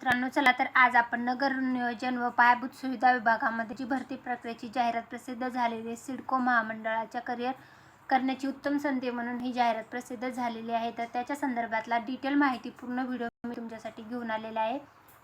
मित्रांनो चला तर आज आपण नगर नियोजन व पायाभूत सुविधा विभागामध्ये जी भरती प्रक्रियेची जाहिरात प्रसिद्ध झालेली आहे सिडको महामंडळाच्या करिअर करण्याची उत्तम संधी म्हणून ही जाहिरात प्रसिद्ध झालेली आहे. तर त्याच्या संदर्भातला डिटेल माहिती पूर्ण व्हिडिओ मी तुमच्यासाठी घेऊन आलेला आहे.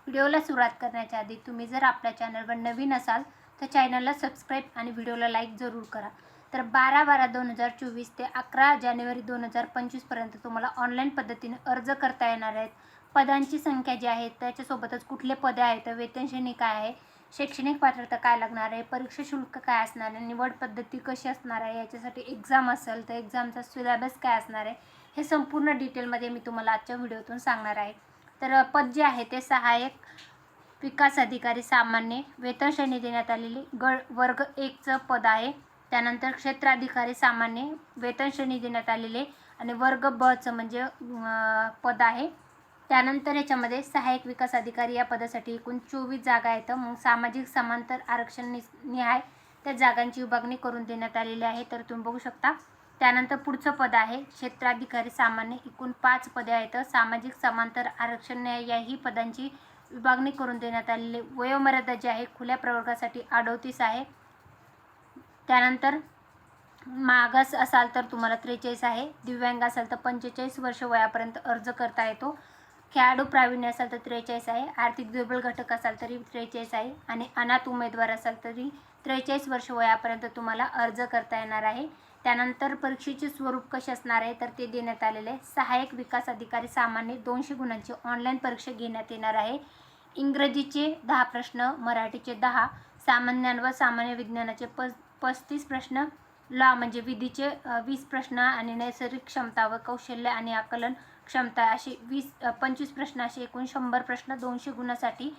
व्हिडिओला सुरुवात करण्याच्या आधी तुम्ही जर आपल्या चॅनलवर नवीन असाल तर चॅनलला सबस्क्राईब आणि व्हिडिओला लाईक जरूर करा. तर बारा बारा दोन हजार चोवीस ते अकरा जानेवारी दोन हजार पंचवीसपर्यंत तुम्हाला ऑनलाईन पद्धतीने अर्ज करता येणार आहेत. पदांची संख्या जी आहे त्याच्यासोबतच कुठले पदे आहेत वेतन श्रेणी काय आहे शैक्षणिक पात्रता काय लागणार आहे परीक्षा शुल्क काय असणार आहे निवड पद्धती कशी असणार आहे याच्यासाठी एक्झाम असेल तर एक्झामचा सिलेबस काय असणार आहे हे संपूर्ण डिटेलमध्ये मी तुम्हाला आजच्या व्हिडिओतून सांगणार आहे. तर पद जे आहे ते सहाय्यक विकास अधिकारी सामान्य वेतन श्रेणी देण्यात आलेली गड वर्ग एकचं पद आहे. त्यानंतर क्षेत्राधिकारी सामान्य वेतन श्रेणी देण्यात आलेले आणि वर्ग बचं म्हणजे पद आहे. त्यानंतर याच्यामध्ये सहाय्यक विकास अधिकारी या पदासाठी एकूण चोवीस जागा आहेत. मग सामाजिक समांतर आरक्षण नि निहाय त्या जागांची विभागणी करून देण्यात आलेली आहे. तर तुम्ही बघू शकता त्यानंतर पुढचं पद आहे क्षेत्राधिकारी सामान्य एकूण पाच पदे आहेत. सामाजिक समांतर आरक्षण न्याय याही पदांची विभागणी करून देण्यात आलेली वयोमर्यादा जी आहे खुल्या प्रवर्गासाठी अडोतीस आहे. त्यानंतर मागास असाल तर तुम्हाला त्रेचाळीस आहे दिव्यांग असाल तर पंचेचाळीस वर्ष वयापर्यंत अर्ज करता येतो. खेळाडू प्रावीण्य असाल तर त्रेचाळीस आहे. आर्थिक दुर्बल घटक असाल तरी त्रेचाळीस आहे. आणि अनाथ उमेदवार असाल तरी त्रेचाळीस वर्ष वयापर्यंत तुम्हाला अर्ज करता येणार आहे. त्यानंतर परीक्षेचे स्वरूप कसे असणार आहे तर ते देण्यात आलेले आहे. सहाय्यक विकास अधिकारी सामान्य दोनशे गुणांची ऑनलाईन परीक्षा घेण्यात येणार आहे. इंग्रजीचे दहा प्रश्न मराठीचे दहा सामान्यांवर सामान्य विज्ञानाचे प पस्तीस प्रश्न लॉ म्हणजे विधीचे वीस प्रश्न आणि नैसर्गिक क्षमता व कौशल्य आणि आकलन क्षमता असे वीस पंचवीस प्रश्न असे एकूण शंभर प्रश्न दोनशे गुणासाठी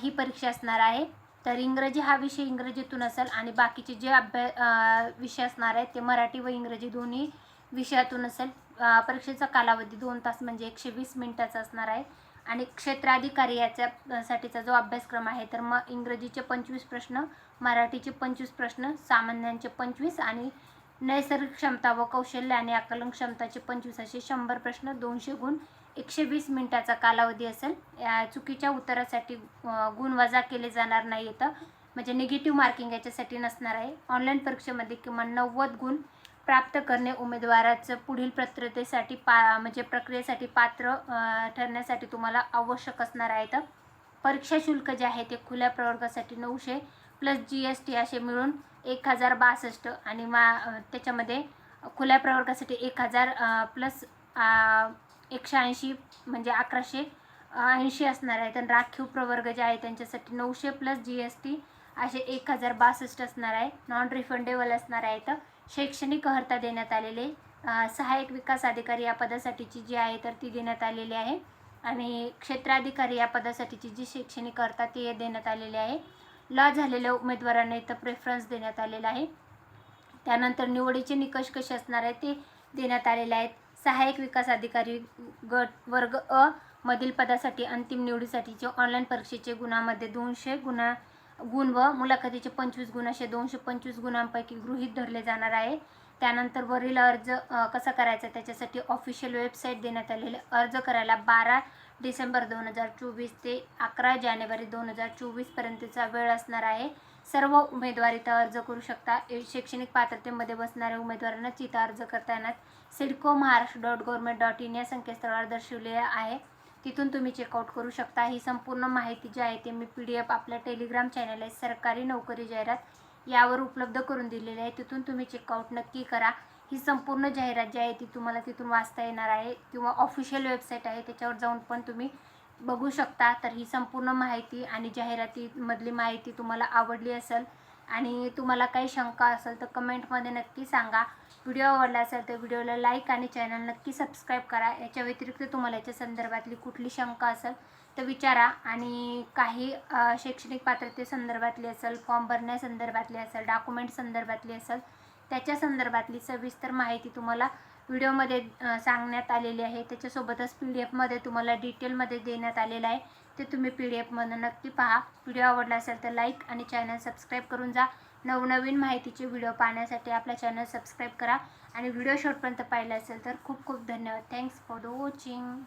ही परीक्षा असणार आहे. तर इंग्रजी हा विषय इंग्रजीतून असेल आणि बाकीचे जे अभ्या विषय असणार आहेत ते मराठी व इंग्रजी दोन्ही विषयातून असेल. परीक्षेचा कालावधी दोन तास म्हणजे एकशे वीस मिनिटाचा असणार आहे. आणि क्षेत्राधिकारी याच्या साठीचा जो अभ्यासक्रम आहे तर मग इंग्रजीचे पंचवीस प्रश्न मराठीचे पंचवीस प्रश्न सामान्यांचे पंचवीस आणि नैसर्गिक क्षमता व कौशल्य आणि आकलन क्षमताचे पंचवीस असे शंभर प्रश्न दोनशे गुण एकशे वीस मिनिटाचा कालावधी असेल. या चुकीच्या उत्तरासाठी गुण वजा केले जाणार नाही येतं म्हणजे निगेटिव्ह मार्किंग याच्यासाठी नसणार आहे. ऑनलाईन परीक्षेमध्ये किमान नव्वद गुण प्राप्त करणे उमेदवाराचं पुढील पात्रतेसाठी पा म्हणजे प्रक्रियेसाठी पात्र ठरण्यासाठी तुम्हाला आवश्यक असणार आहेत परीक्षा शुल्क जे आहे ते खुल्या प्रवर्गासाठी नऊशे प्लस जी एस टी असे मिळून एक हजार बासष्ट आणि मा त्याच्यामध्ये खुल्या प्रवर्गासाठी एक हजार प्लस एकशे ऐंशी म्हणजे अकराशे ऐंशी असणार आहे. तर राखीव प्रवर्ग जे आहे त्यांच्यासाठी नऊशे प्लस जी एस टी असे एक हजार बासष्ट असणार आहे. नॉन रिफंडेबल असणार आहेत शैक्षणिक अर्हता देण्यात आलेले सहाय्यक विकास अधिकारी या पदासाठीची जी आहे तर ती देण्यात आलेली आहे. आणि क्षेत्राधिकारी या पदासाठीची जी शैक्षणिक अर्हता ती देण्यात आलेली आहे. लॉ झालेल्या उमेदवारांना इथं प्रेफरन्स देण्यात आलेला आहे. त्यानंतर निवडीचे निकष कसे असणार आहेत ते देण्यात आलेले आहेत. सहाय्यक विकास अधिकारी गट वर्ग अ मधील पदासाठी अंतिम निवडीसाठीचे ऑनलाईन परीक्षेचे गुणामध्ये दोनशे गुणा गुण व मुलाखतीचे पंचवीस गुण असे दोनशे पंचवीस गुणांपैकी गृहीत धरले जाणार आहे. त्यानंतर वरील अर्ज कसा करायचा त्याच्यासाठी ऑफिशियल वेबसाईट देण्यात आलेले अर्ज करायला बारा डिसेंबर दोन हजार चोवीस ते अकरा जानेवारी दोन हजार चोवीसपर्यंतचा वेळ असणार आहे. सर्व उमेदवार इथं अर्ज करू शकता. ए- शैक्षणिक पात्रतेमध्ये बसणाऱ्या उमेदवारांनाच इथं अर्ज करता येणार CIDCO Maharashtra dot government dot in या संकेतस्थळावर दर्शवले आहे. तिथून तुम्ही चेकआउट करू शकता. ही संपूर्ण माहिती जी आहे ती मी पी डी एफ आपल्या टेलिग्राम चॅनल आहे सरकारी नोकरी जाहिरात यावर उपलब्ध करून दिलेली आहे. तिथून तुम्ही चेकआउट नक्की करा. ही संपूर्ण जाहिरात जी आहे ती तुम्हाला तिथून वाचता येणार आहे किंवा ऑफिशियल वेबसाईट आहे त्याच्यावर जाऊन पण तुम्ही बघू शकता. तर ही संपूर्ण माहिती आणि जाहिरातीमधली माहिती तुम्हाला आवडली असेल आणि तुम्हाला काही शंका असेल तर कमेंटमध्ये नक्की सांगा. व्हिडिओ आवडला असेल तर व्हिडिओला लाईक आणि चॅनल नक्की सबस्क्राईब करा. याच्या व्यतिरिक्त तुम्हाला याच्या संदर्भातली कुठली शंका असेल तर विचारा. आणि काही शैक्षणिक पात्रते संदर्भातली असेल फॉर्म भरण्यासंदर्भातली असेल डॉक्युमेंट संदर्भातली असेल त्याच्या संदर्भातली सविस्तर माहिती तुम्हाला व्हिडिओमध्ये सांगण्यात आलेली आहे. त्याच्यासोबतच पी डी एफमध्ये तुम्हाला डिटेलमध्ये देण्यात आलेलं आहे. ते तुम्ही पी डी एफमधून नक्की पहा. व्हिडिओ आवडला असेल तर लाईक आणि चॅनल सबस्क्राईब करून जा. नवनवीन माहितीचे व्हिडिओ पाहण्यासाठी आपला चॅनल सबस्क्राईब करा. आणि व्हिडिओ शॉर्टपर्यंत पाहिला असेल तर खूप खूप धन्यवाद. Thanks for the watching